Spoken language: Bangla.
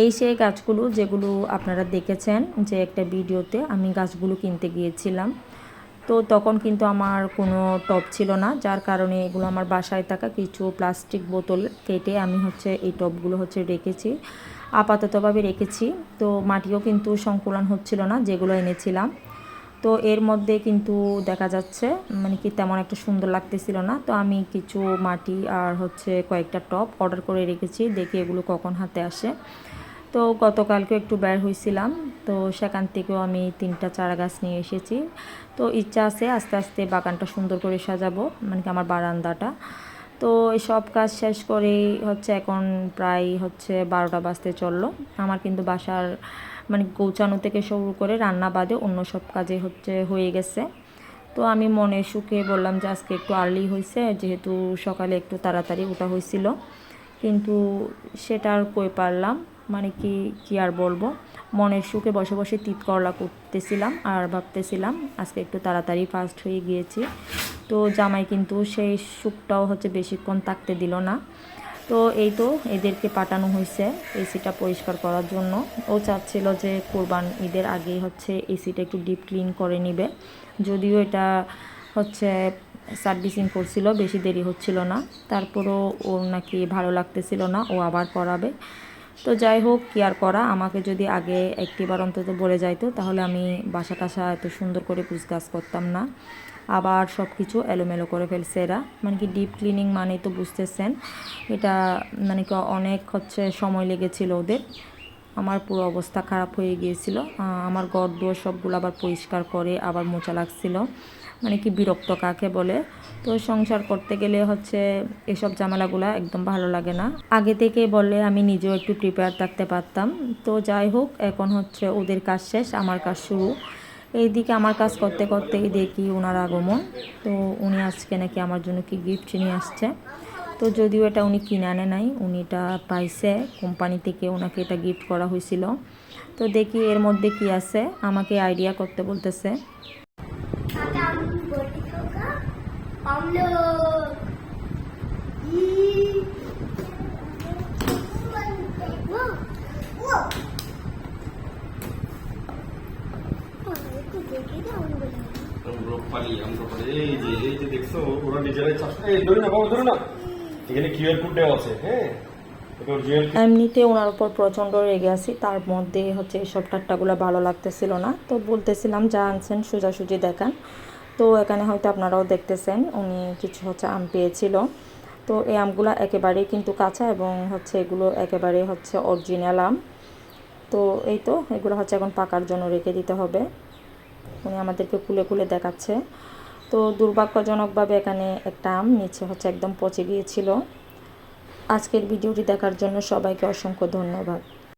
এই সেই গাছগুলো যেগুলো আপনারা দেখেছেন যে একটা ভিডিওতে আমি গাছগুলো কিনতে গিয়েছিলাম। তো তখন কিন্তু আমার কোনো টব ছিল না, যার কারণে এগুলো আমার বাসায় থাকা কিছু প্লাস্টিক বোতল কেটে আমি হচ্ছে এই টবগুলো হচ্ছে রেখেছি, আপাততভাবে রেখেছি। তো মাটিও কিন্তু সংকুলন হচ্ছিল না, যেগুলো এনেছিলাম। তো এর মধ্যে কিন্তু দেখা যাচ্ছে মানে কি তেমন একটা সুন্দর লাগতেছিল না। তো আমি কিছু মাটি আর হচ্ছে কয়েকটা টপ অর্ডার করে রেখেছি, দেখি এগুলো কখন হাতে আসে। তো গতকালকে একটু বের হয়েছিলাম তো সেখান থেকেও আমি তিনটা চারা গাছ নিয়ে এসেছি। তো ইচ্ছা আছে আস্তে আস্তে বাগানটা সুন্দর করে সাজাবো মানে কি আমার বারান্দাটা। তো এই সব কাজ শেষ করেই হচ্ছে এখন প্রায় হচ্ছে বারোটা বাজতে চলল। আমার কিন্তু বাসার মানে গোছানো থেকে শুরু করে রান্না বাদে অন্য সব কাজে হচ্ছে হয়ে গেছে। তো আমি মনে সুখে বললাম যে আজকে একটু আর্লি হয়েছে যেহেতু সকালে একটু তাড়াতাড়ি ওটা হয়েছিল কিন্তু সেটা আর কই পারলাম। মানে কি কি আর বলব? মনের সুখে বসে বসে তিত করলা করতেছিলাম আর ভাবতেছিলাম আজকে একটু তাড়াতাড়ি ফাস্ট হয়ে গিয়েছি। তো জামাই কিন্তু সেই সুখটাও হচ্ছে বেশিক্ষণ থাকতে দিল না। তো এই তো এদেরকে পাঠানো হয়েছে এসিটা পরিষ্কার করার জন্য। ও চাচ্ছিল যে কোরবান ঈদের আগেই হচ্ছে এসিটা একটু ডিপ ক্লিন করে নিবে। যদিও এটা হচ্ছে সার্ভিসিং করছিল, বেশি দেরি হচ্ছিল না। তারপরও ওর নাকি ভালো লাগতেছিল না, ও আবার করাবে। তো যাই হোক, কি আর করা? আমাকে যদি আগে একটিবার অন্তত বলে যাইতো, তাহলে আমি বাসা টাসা এত সুন্দর করে পুছগাছ করতাম না। আবার সব কিছু এলোমেলো করে ফেলছে এরা। মানে কি ডিপ ক্লিনিং মানে তো বুঝতেছেন। এটা মানে কি অনেক হচ্ছে সময় লেগেছিল ওদের। আমার পুরো অবস্থা খারাপ হয়ে গিয়েছিল। আমার ঘর দুয়ার সবগুলো আবার পরিষ্কার করে আবার মোচা লাগছিল। মানে কি বিরক্ত কাকে বলে? তো সংসার করতে গেলে হচ্ছে এসব ঝামেলাগুলো একদম ভালো লাগে না। আগে থেকে বলে আমি নিজেও একটু প্রিপেয়ার থাকতে পারতাম। তো যাই হোক, এখন হচ্ছে ওদের কাজ শেষ, আমার কাজ শুরু। এইদিকে আমার কাজ করতে করতেই দেখি ওনার আগমন। তো উনি আজকে নাকি আমার জন্য কি গিফট নিয়ে আসছে। তো যদিও এটা উনি কিনে আনে নাই উনি এটা পাইছে কোম্পানি থেকে ওনাকে এটা গিফট করা হয়েছিল। তো দেখি এর মধ্যে কি আছে আমাকে আইডিয়া করতে বলতেছে। আমরা এই যে এই যে দেখছ ওরা নিজেরাই চাষ এই ধরে না বাবা ধরে না। এখানে কিউআর আছে হ্যাঁ? এমনিতে ওনার উপর প্রচণ্ড রেগে আছি, তার মধ্যে হচ্ছে এইসব ঠাট্টাগুলো ভালো লাগতেছিল না। তো বলতেছিলাম, যা আনছেন সোজাসুজি দেখান। তো এখানে হয়তো আপনারাও দেখতেছেন, উনি কিছু হচ্ছে আম পেয়েছিল। তো এই আমগুলো একেবারেই কিন্তু কাঁচা এবং হচ্ছে এগুলো একেবারে হচ্ছে অরিজিনাল আম। তো এই তো, এগুলো হচ্ছে এখন পাকার জন্য রেখে দিতে হবে। উনি আমাদেরকে খুলে খুলে দেখাচ্ছে। তো দুর্ভাগ্যজনকভাবে এখানে একটা আম নিচে হচ্ছে একদম পচে গিয়েছিল। আজকের ভিডিওটি দেখার জন্য সবাইকে অসংখ্য ধন্যবাদ।